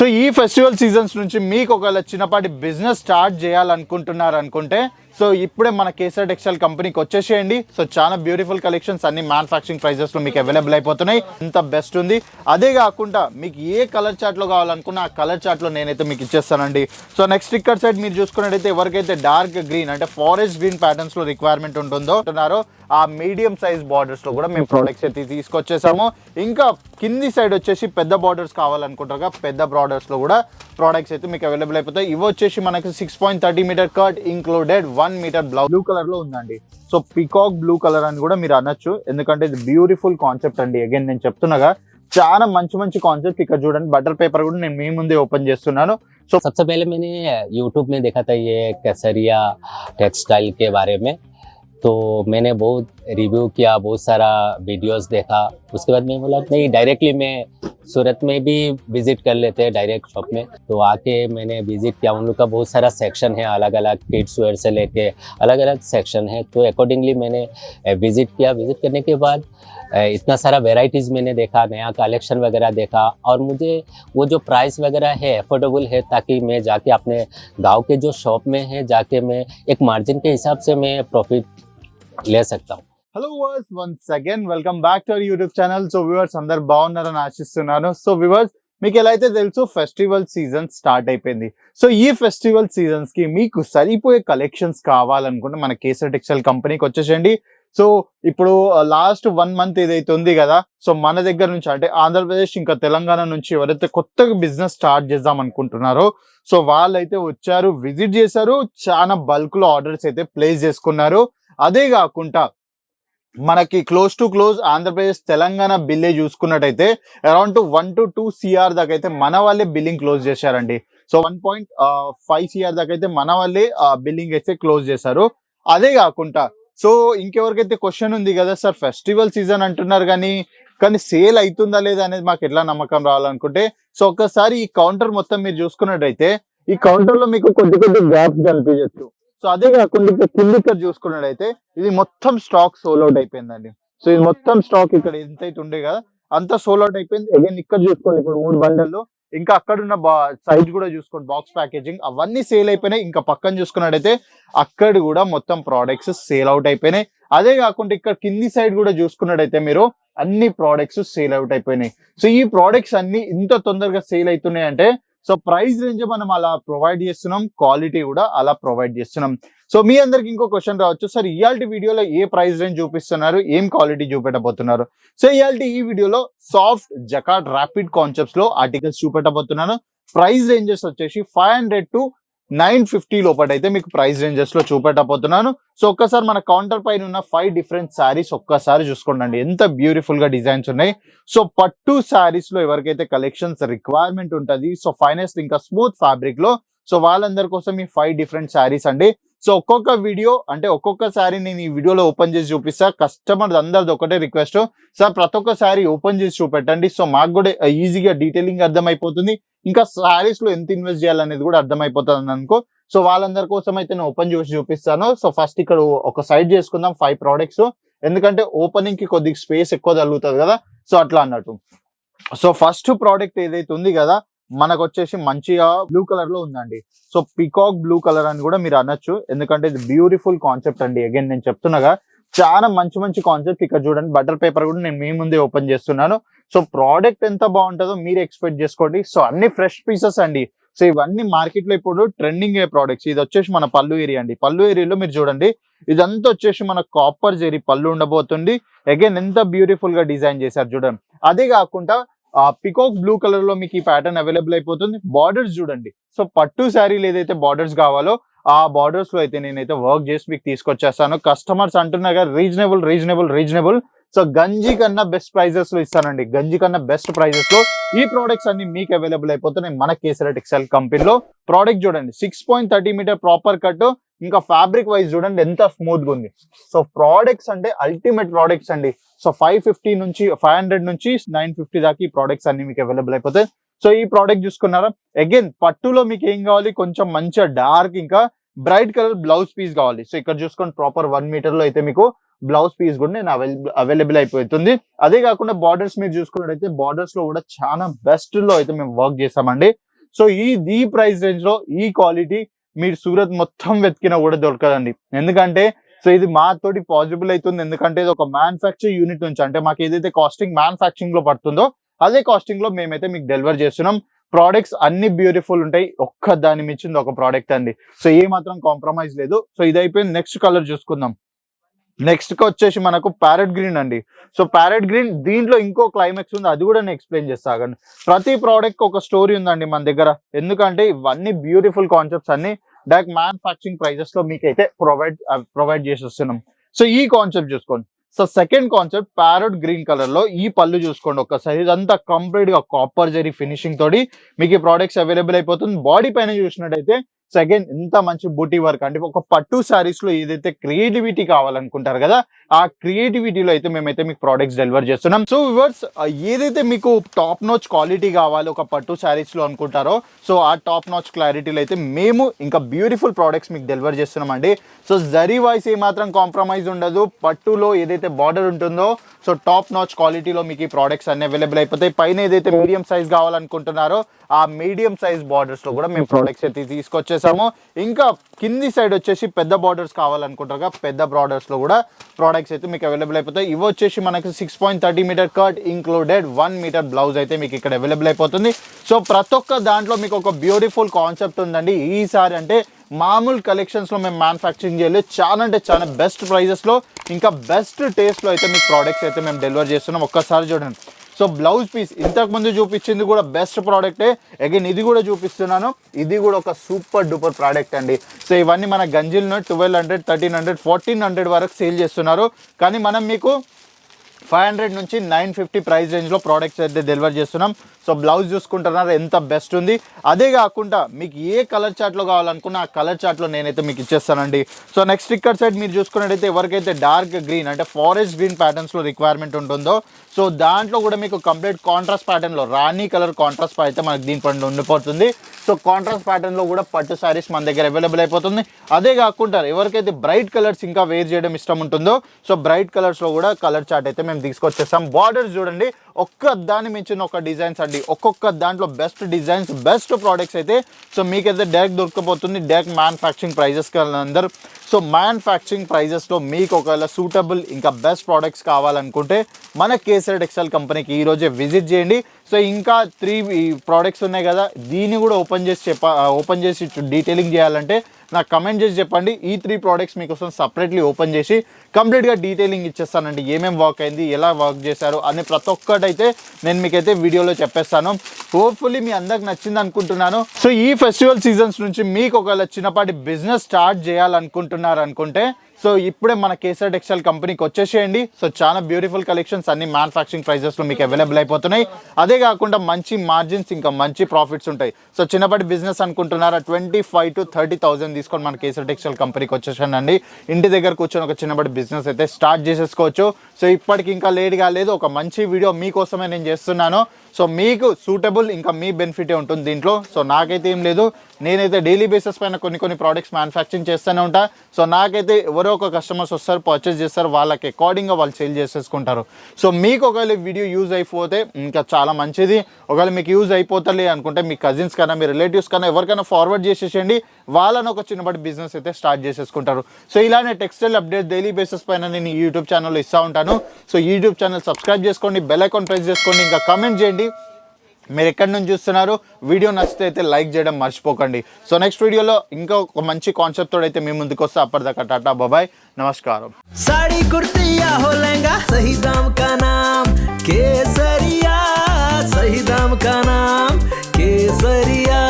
So ఈ festival seasons నుంచి మీకు ఒకవేళ చిన్నపాటి బిజినెస్ స్టార్ట్ చేయాలనుకుంటున్నారు అనుకుంటే సో ఇప్పుడే మన కేసర్ టెక్స్టైల్ కంపెనీకి వచ్చేసేయండి. సో చాలా బ్యూటిఫుల్ కలెక్షన్స్ అన్ని మ్యానుఫ్యాక్చరింగ్ ప్రైజెస్లో మీకు అవైలబుల్ అయిపోతున్నాయి. ఇంత బెస్ట్ ఉంది. అదే కాకుండా మీకు ఏ కలర్ చార్ట్లో కావాలనుకున్నా ఆ కలర్ చార్ట్లో నేనైతే మీకు ఇచ్చేస్తానండి. సో నెక్స్ట్ ఇక్కడ సైడ్ మీరు చూసుకున్నట్టయితే ఎవరికైతే డార్క్ గ్రీన్ అంటే ఫారెస్ట్ గ్రీన్ ప్యాటర్న్స్లో రిక్వైర్మెంట్ ఉంటుందో అంటున్నారో ఆ మీడియం సైజ్ బార్డర్స్లో కూడా మేము ప్రొడక్ట్స్ అయితే తీసుకొచ్చేసాము. ఇంకా కింది సైడ్ వచ్చేసి పెద్ద బార్డర్స్ కావాలనుకుంటారుగా పెద్ద బార్డర్స్లో కూడా ప్రోడక్ట్స్ అయితే మీకు అవైలబుల్ అయిపోతాయి. ఇవి వచ్చేసి మనకి six point thirty meter cut included one metre బ్లౌ blue colour లో ఉందండి సో పికాక్ బ్లూ కలర్ అని కూడా మీరు అనొచ్చు ఎందుకంటే ఇది బ్యూటిఫుల్ కాన్సెప్ట్ అండి అగైన్ నేను చెప్తున్నాగా చాలా మంచి మంచి కాన్సెప్ట్ ఇక్కడ చూడండి బటర్ పేపర్ కూడా నేను మీ ముందే ఓపెన్ చేస్తున్నాను సో सबसे पहले मैंने यूट्यूब में देखा था ये केसरिया टेक्सटाइल के बारे में तो मैंने बहुत रिव्यू किया बहुत सारा वीडियोस देखा उसके बाद मैं बोला नहीं डायरेक्टली मैं सूरत में भी विज़िट कर लेते हैं डायरेक्ट शॉप में। तो आके मैंने विज़िट किया। उन लोग का बहुत सारा सेक्शन है अलग अलग किड्स वेयर से लेके अलग अलग सेक्शन है। तो अकॉर्डिंगली मैंने विज़िट किया। विज़िट करने के बाद इतना सारा वेराइटीज़ मैंने देखा, नया कलेक्शन वगैरह देखा। और मुझे वो जो प्राइस वगैरह है अफोर्डेबल है, ताकि मैं जाके अपने गाँव के जो शॉप में है, जाके मैं एक मार्जिन के हिसाब से मैं प्रॉफिट ले सकता हूँ। Hello viewers once again welcome back to our YouTube channel so viewers అందరు బాగున్నారని ఆశిస్తున్నాను. సో వ్యూవర్స్ మీకు ఎలా అయితే తెలుసు ఫెస్టివల్ సీజన్ స్టార్ట్ అయిపోయింది. సో ఈ ఫెస్టివల్ సీజన్స్కి మీకు సరిపోయే కలెక్షన్స్ కావాలనుకుంటే మన కేసర్ టెక్స్టైల్ కంపెనీకి వచ్చేసండి సో ఇప్పుడు లాస్ట్ వన్ మంత్ ఏదైతే ఉంది కదా సో మన దగ్గర నుంచి అంటే ఆంధ్రప్రదేశ్ ఇంకా తెలంగాణ నుంచి ఎవరైతే కొత్తగా బిజినెస్ స్టార్ట్ చేద్దాం అనుకుంటున్నారో సో వాళ్ళైతే వచ్చారు విజిట్ చేశారు చాలా బల్క్లో ఆర్డర్స్ అయితే ప్లేస్ చేసుకున్నారు. అదే కాకుండా మనకి close to close Andhra Pradesh Telangana బిల్లే చూసుకున్నట్టయితే around two one to two CR దాకా అయితే మన వాళ్ళే బిల్లింగ్ క్లోజ్ చేశారండి. So one point five CR దాకా అయితే మన వాళ్ళే బిల్లింగ్ అయితే క్లోజ్ చేశారు. అదే కాకుండా సో ఇంకెవరికైతే క్వశ్చన్ ఉంది కదా సార్ ఫెస్టివల్ సీజన్ అంటున్నారు కానీ కానీ సేల్ అవుతుందా లేదా అనేది మాకు ఎట్లా నమ్మకం రావాలనుకుంటే సో ఒక్కసారి ఈ కౌంటర్ మొత్తం మీరు చూసుకున్నట్టయితే ఈ కౌంటర్లో మీకు కొద్ది కొద్ది గ్యాప్స్ కనిపించచ్చు. సో అదే కాకుండా ఇక్కడ కింద ఇక్కడ చూసుకున్నట్టయితే ఇది మొత్తం స్టాక్ సోల్ అవుట్ అయిపోయిందండి. సో ఇది మొత్తం స్టాక్ ఇక్కడ ఎంత అయితే ఉండే కదా అంతా సోల్ అవుట్ అయిపోయింది. అగైన్ ఇక్కడ చూసుకోండి ఇప్పుడు మూడు బండల్లో. ఇంకా అక్కడ ఉన్న సైజ్ కూడా చూసుకోండి బాక్స్ ప్యాకేజింగ్ అవన్నీ సేల్ అయిపోయినాయి. ఇంకా పక్కన చూసుకున్నట్టయితే అక్కడ కూడా మొత్తం ప్రోడక్ట్స్ సేల్ అవుట్ అయిపోయినాయి. అదే కాకుండా ఇక్కడ కింది సైడ్ కూడా చూసుకున్నట్టయితే మీరు అన్ని ప్రోడక్ట్స్ సేల్ అవుట్ అయిపోయినాయి. సో ఈ ప్రోడక్ట్స్ అన్ని ఇంత తొందరగా సేల్ అవుతున్నాయి అంటే సో ప్రైస్ రేంజ్ మనం అలా ప్రొవైడ్ చేస్తున్నాం క్వాలిటీ కూడా అలా ప్రొవైడ్ చేస్తున్నాం. సో మీ అందరికి ఇంకో క్వశ్చన్ రావచ్చు. సార్ ఇయాల్టి వీడియోలో ఏ ప్రైస్ రేంజ్ చూపిస్తున్నారు? ఏం క్వాలిటీ చూపెట్టబోతున్నారు? సో ఇయాల్టి ఈ వీడియోలో సాఫ్ట్ జకాట్ ర్యాపిడ్ కాన్సెప్ట్స్లో ఆర్టికల్స్ చూపెట్టబోతున్నాను. ప్రైస్ రేంజెస్ వచ్చేసి five hundred to nine fifty లోపటైతే మీకు ప్రైస్ రేంజెస్లో చూపెట్టబోతున్నాను. సో ఒక్కసారి మన కౌంటర్ పైన ఉన్న ఫైవ్ డిఫరెంట్ శారీస్ ఒక్కసారి చూసుకోండి ఎంత బ్యూటిఫుల్గా డిజైన్స్ ఉన్నాయి. సో పట్టు శారీస్లో ఎవరికైతే కలెక్షన్స్ రిక్వైర్మెంట్ ఉంటుంది సో ఫైనెస్ట్ ఇంకా స్మూత్ ఫ్యాబ్రిక్లో సో వాళ్ళందరి కోసం ఈ ఫైవ్ డిఫరెంట్ శారీస్ అండి. సో ఒక్కొక్క వీడియో అంటే ఒక్కొక్క శారీ నేను ఈ వీడియోలో ఓపెన్ చేసి చూపిస్తా. కస్టమర్ అందరిది ఒకటే రిక్వెస్ట్ సార్ ప్రతి ఒక్క శారీ ఓపెన్ చేసి చూపెట్టండి. సో మాకు కూడా uh, ఈజీగా డీటెయిలింగ్ అర్థమైపోతుంది. ఇంకా శారీస్లో ఎంత ఇన్వెస్ట్ చేయాలనేది కూడా అర్థమైపోతుంది అనుకో. సో వాళ్ళందరి కోసం అయితే నేను ఓపెన్ చేసి చూపిస్తాను. సో ఫస్ట్ ఇక్కడ ఒక సైడ్ చేసుకుందాం ఫైవ్ ప్రోడక్ట్స్ ఎందుకంటే ఓపెనింగ్కి కొద్దిగా స్పేస్ ఎక్కువ తగ్గుతుంది కదా. సో అట్లా అన్నట్టు. సో ఫస్ట్ ప్రోడక్ట్ ఏదైతే ఉంది కదా మనకు వచ్చేసి మంచిగా బ్లూ కలర్లో ఉందండి. సో పికాక్ బ్లూ కలర్ అని కూడా మీరు అనొచ్చు. ఎందుకంటే ఇది బ్యూటిఫుల్ కాన్సెప్ట్ అండి. అగైన్ నేను చెప్తున్నాగా చాలా మంచి మంచి కాన్సెప్ట్ ఇక్కడ చూడండి. బటర్ పేపర్ కూడా నేను మీ ముందే ఓపెన్ చేస్తున్నాను. సో ప్రోడక్ట్ ఎంత బాగుంటుందో మీరు ఎక్స్పెక్ట్ చేసుకోండి. సో అన్ని ఫ్రెష్ పీసెస్ అండి. సో ఇవన్నీ మార్కెట్లో ఇప్పుడు ట్రెండింగ్ అయ్యే ప్రోడక్ట్స్ ఇది వచ్చేసి మన పళ్ళు ఏరియా అండి. పళ్ళు ఏరియాలో మీరు చూడండి. ఇదంతా వచ్చేసి మన కాపర్ జెరీ పళ్ళు ఉండబోతుంది. అగైన్ ఎంత బ్యూటిఫుల్గా డిజైన్ చేశారు చూడండి. అదే కాకుండా పికాక్ బ్లూ కలర్లో మీకు ఈ ప్యాటర్న్ అవైలబుల్ అయిపోతుంది. బార్డర్స్ చూడండి. సో పట్టు శారీలు ఏదైతే బార్డర్స్ కావాలో ఆ బార్డర్స్లో అయితే నేనైతే వర్క్ చేసి మీకు తీసుకొచ్చేస్తాను. కస్టమర్స్ అంటున్నా రీజనబుల్ రీజనబుల్ రీజనబుల్ సో గంజి కన్నా బెస్ట్ ప్రైజెస్లో ఇస్తానండి. గంజి కన్నా బెస్ట్ ప్రైజెస్లో ఈ ప్రోడక్ట్స్ అన్ని మీకు అవైలబుల్ అయిపోతున్నాయి మన కేసర టెక్స్టైల్ కంపెనీలో ప్రోడక్ట్ చూడండి. Six point thirty meter proper cut ఇంకా ఫ్యాబ్రిక్ వైజ్ చూడండి ఎంత స్మూత్గా ఉంది. సో ప్రోడక్ట్స్ అంటే అల్టిమేట్ ప్రోడక్ట్స్ అండి. సో ఫైవ్ ఫిఫ్టీ నుంచి ఫైవ్ హండ్రెడ్ నుంచి నైన్ ఫిఫ్టీ దాకా ఈ ప్రోడక్ట్స్ అన్ని మీకు అవైలబుల్ అయిపోతాయి. సో ఈ ప్రోడక్ట్ చూసుకున్నారా? అగైన్ పట్టులో మీకు ఏం కావాలి? కొంచెం మంచిగా డార్క్ ఇంకా బ్రైట్ కలర్ బ్లౌజ్ పీస్ కావాలి. సో ఇక్కడ చూసుకోండి ప్రాపర్ వన్ మీటర్లో అయితే మీకు బ్లౌజ్ పీస్ కూడా నేను అవైలబుల్ అవైలబుల్ అయిపోతుంది. అదే కాకుండా బార్డర్స్ మీరు చూసుకున్నట్టయితే బార్డర్స్లో కూడా చాలా బెస్ట్లో అయితే మేము వర్క్ చేసామండి సో ఈ ఈ ప్రైస్ రేంజ్లో ఈ క్వాలిటీ మీరు సూరత్ మొత్తం వెతికినా కూడా దొరకదండి. ఎందుకంటే సో ఇది మాతోటి పాసిబుల్ అవుతుంది ఎందుకంటే ఇది ఒక మ్యానుఫ్యాక్చర్ యూనిట్ నుంచి అంటే మాకు ఏదైతే కాస్టింగ్ మ్యానుఫ్యాక్చరింగ్లో పడుతుందో అదే కాస్టింగ్లో మేమైతే మీకు డెలివర్ చేస్తున్నాం. ప్రోడక్ట్స్ అన్ని బ్యూటిఫుల్ ఉంటాయి. ఒక్క దాని మించింది ఒక ప్రోడక్ట్ అండి. సో ఏ మాత్రం కాంప్రమైజ్ లేదు. సో ఇది అయిపోయింది. నెక్స్ట్ కలర్ చూసుకుందాం. నెక్స్ట్కి వచ్చేసి మనకు ప్యారెట్ గ్రీన్ అండి. సో ప్యారెట్ గ్రీన్ దీంట్లో ఇంకో క్లైమాక్స్ ఉంది. అది కూడా నేను ఎక్స్ప్లెయిన్ చేస్తాగండి ప్రతి ప్రోడక్ట్ ఒక స్టోరీ ఉందండి మన దగ్గర. ఎందుకంటే ఇవన్నీ బ్యూటిఫుల్ కాన్సెప్ట్స్ అన్ని డైరెక్ట్ మ్యానుఫాక్చరింగ్ ప్రైజెస్లో మీకైతే ప్రొవైడ్ ప్రొవైడ్ uh, చేసి వస్తున్నాం. సో ఈ కాన్సెప్ట్ చూసుకోండి. So second concept parrot green కలర్లో ఈ పళ్ళు చూసుకోండి ఒక్కసారి. ఇదంతా కంప్లీట్గా కాపర్ జరీ ఫినిషింగ్ తోటి మీకు ఈ ప్రోడక్ట్స్ అవైలబుల్ అయిపోతుంది. బాడీ పైన చూసినట్టయితే సెకండ్ ఇంత మంచి బూటీ వర్క్ అంటే ఒక పట్టు శారీస్లో ఏదైతే క్రియేటివిటీ కావాలనుకుంటారు కదా ఆ క్రియేటివిటీలో అయితే మేమైతే మీకు ప్రోడక్ట్స్ డెలివర్ చేస్తున్నాం. సో వివర్స్ ఏదైతే మీకు టాప్ నోచ్ క్వాలిటీ కావాలి ఒక పట్టు శారీస్లో అనుకుంటారో సో ఆ టాప్ నాచ్ క్లారిటీలో అయితే మేము ఇంకా బ్యూటిఫుల్ ప్రోడక్ట్స్ మీకు డెలివర్ చేస్తున్నాం అండి సో జరీ వాయిస్ ఏమాత్రం కాంప్రమైజ్ ఉండదు. పట్టులో ఏదైతే బార్డర్ ఉంటుందో సో టాప్ నాచ్ క్వాలిటీలో మీకు ఈ ప్రోడక్ట్స్ అన్ని అవైలబుల్ అయిపోతాయి. పైన ఏదైతే మీడియం సైజ్ కావాలనుకుంటున్నారో ఆ మీడియం సైజ్ బార్డర్స్లో కూడా మేము ప్రోడక్ట్స్ అయితే తీసుకొచ్చేసాము. ఇంకా కింది సైడ్ వచ్చేసి పెద్ద బార్డర్స్ కావాలనుకుంటారు కదా, పెద్ద బార్డర్స్లో కూడా ప్రోడక్ట్స్ అయితే మీకు అవైలబుల్ అయిపోతాయి. ఇవి వచ్చేసి మనకి six point thirty meter cut included one meter blouse అయితే మీకు ఇక్కడ అవైలబుల్ అయిపోతుంది. సో ప్రతి ఒక్క దాంట్లో మీకు ఒక బ్యూటిఫుల్ కాన్సెప్ట్ ఉందండి. ఈసారి అంటే మామూలు కలెక్షన్స్లో మేము మ్యానుఫ్యాక్చరింగ్ చేయలేదు. చాలా అంటే చాలా బెస్ట్ ప్రైజెస్లో ఇంకా బెస్ట్ టేస్ట్లో అయితే మీకు ప్రోడక్ట్స్ అయితే మేము డెలివర్ చేస్తున్నాం. ఒక్కసారి చూడండి. సో బ్లౌజ్ పీస్ ఇంతకుముందు చూపించింది కూడా బెస్ట్ ప్రోడక్టే అగైన్ ఇది కూడా చూపిస్తున్నాను. ఇది కూడా ఒక సూపర్ డూపర్ ప్రోడక్ట్ అండి. సో ఇవన్నీ మన గంజిల్ను twelve hundred thirteen hundred fourteen hundred వరకు సేల్ చేస్తున్నారు. కానీ మనం మీకు ఫైవ్ హండ్రెడ్ నుంచి నైన్ ఫిఫ్టీ ప్రైస్ రేంజ్లో ప్రోడక్ట్స్ అయితే డెలివర్ చేస్తున్నాం. సో బ్లౌజ్ చూసుకుంటున్నారు ఎంత బెస్ట్ ఉంది. అదే కాకుండా మీకు ఏ కలర్ చార్ట్లో కావాలనుకున్నా ఆ కలర్ చార్ట్లో నేనైతే మీకు ఇచ్చేస్తానండి. సో నెక్స్ట్ ఇక్కడ సైడ్ మీరు చూసుకున్నట్టయితే ఎవరికైతే డార్క్ గ్రీన్ అంటే ఫారెస్ట్ గ్రీన్ ప్యాటర్న్స్లో రిక్వైర్మెంట్ ఉంటుందో సో దాంట్లో కూడా మీకు కంప్లీట్ కాంట్రాస్ట్ ప్యాటర్న్లో రాణి కలర్ కాంట్రాస్ట్ అయితే మనకి దీనిపైన ఉండిపోతుంది. సో కాంట్రాస్ట్ ప్యాటర్న్లో కూడా పట్టు శారీస్ మన దగ్గర అవైలబుల్ అయిపోతుంది. అదే కాకుండా ఎవరికైతే బ్రైట్ కలర్స్ ఇంకా వేర్ చేయడం ఇష్టం ఉంటుందో సో బ్రైట్ కలర్స్లో కూడా కలర్ చార్ట్ అయితే మేము తీసుకొచ్చేస్తాం. బార్డర్స్ చూడండి ఒక్క దాని మించిన ఒక డిజైన్స్ అండి. ఒక్కొక్క దాంట్లో బెస్ట్ డిజైన్స్ బెస్ట్ ప్రోడక్ట్స్ అయితే సో మీకైతే డైరెక్ట్ దొరకబోతుంది. డైరెక్ట్ మ్యానుఫ్యాక్చరింగ్ ప్రైజెస్ అందరు. సో మ్యానుఫ్యాక్చరింగ్ ప్రైజెస్లో మీకు ఒకవేళ సూటబుల్ ఇంకా బెస్ట్ ప్రోడక్ట్స్ కావాలనుకుంటే మన కేసర్ టెక్స్టైల్ కంపెనీకి ఈ రోజే విజిట్ చేయండి. సో ఇంకా త్రీ ప్రోడక్ట్స్ ఉన్నాయి కదా దీన్ని కూడా ఓపెన్ చేసి చెప్ప ఓపెన్ చేసి డీటెయిలింగ్ చేయాలంటే నాకు కమెంట్ చేసి చెప్పండి. ఈ త్రీ ప్రోడక్ట్స్ మీకోసం సపరేట్లీ ఓపెన్ చేసి కంప్లీట్గా డీటెయిలింగ్ ఇచ్చేస్తానండి. ఏమేమి వర్క్ అయింది ఎలా వర్క్ చేశారు అని ప్రతి ఒక్కటైతే నేను మీకైతే వీడియోలో చెప్పేస్తాను. హోప్ఫుల్లీ మీ అందరికి నచ్చింది అనుకుంటున్నాను. సో ఈ ఫెస్టివల్ సీజన్స్ నుంచి మీకు ఒకవేళ చిన్నపాటి బిజినెస్ స్టార్ట్ చేయాలనుకుంటున్నారు అనుకుంటే సో ఇప్పుడే మన కేసర్ టెక్స్టైల్ కంపెనీకి వచ్చేసేయండి. సో చాలా బ్యూటిఫుల్ కలెక్షన్స్ అన్ని మ్యానుఫ్యాక్చరింగ్ ప్రైజెస్లో మీకు అవైలబుల్ అయిపోతున్నాయి. అదే కాకుండా మంచి మార్జిన్స్ ఇంకా మంచి ప్రాఫిట్స్ ఉంటాయి. సో చిన్నపాటి బిజినెస్ అనుకుంటున్నారా twenty five to thirty thousand తీసుకొని మన కేసర్ టెక్స్టైల్ కంపెనీకి వచ్చేసానండి ఇంటి దగ్గర కూర్చొని ఒక చిన్నపాటి బిజినెస్ అయితే స్టార్ట్ చేసేసుకోవచ్చు. సో ఇప్పటికి ఇంకా లేట్ కాలేదు. ఒక మంచి వీడియో మీకోసమే నేను చేస్తున్నాను. సో మీకు సూటబుల్ ఇంకా మీ బెనిఫిటే ఉంటుంది దీంట్లో. సో నాకైతే ఏం లేదు. నేనైతే డైలీ బేసిస్ పైన కొన్ని కొన్ని ప్రోడక్ట్స్ మ్యానుఫ్యాక్చరింగ్ చేస్తూనే ఉంటా. సో నాకైతే ఎవరో ఒక కస్టమర్స్ వస్తారు పర్చేస్ చేస్తారు వాళ్ళకి అకార్డింగ్గా వాళ్ళు సేల్ చేసేసుకుంటారు. సో మీకు ఒకవేళ వీడియో యూజ్ అయిపోతే ఇంకా చాలా మంచిది. ఒకవేళ మీకు యూజ్ అయిపోతలే అనుకుంటే మీ కజిన్స్ కన్నా మీ రిలేటివ్స్ కన్నా ఎవరికైనా ఫార్వర్డ్ చేసేసేయండి. వాళ్ళని ఒక చిన్నపాటి బిజినెస్ అయితే స్టార్ట్ చేసేసుకుంటారు. సో ఇలానే టెక్స్టైల్ అప్డేట్ డైలీ బేసిస్ పైన నేను యూట్యూబ్ ఛానల్లో ఇస్తూ ఉంటాను. సో యూట్యూబ్ ఛానల్ సబ్స్క్రైబ్ చేసుకోండి బెల్ ఐకాన్ ప్రెస్ చేసుకోండి ఇంకా కామెంట్ చేయండి. మీరు ఎక్కడి నుంచి చూస్తున్నారు? వీడియో నచ్చితే అయితే లైక్ చేయడం మర్చిపోకండి. సో నెక్స్ట్ వీడియోలో ఇంకా ఒక మంచి కాన్సెప్ట్ తోడైతే మీ ముందుకు వస్తే. అప్పటిదాకా టాటా బాబాయ్ నమస్కారం. సాడీ కుర్తి కేసరియా కా నామ్ కేసరియా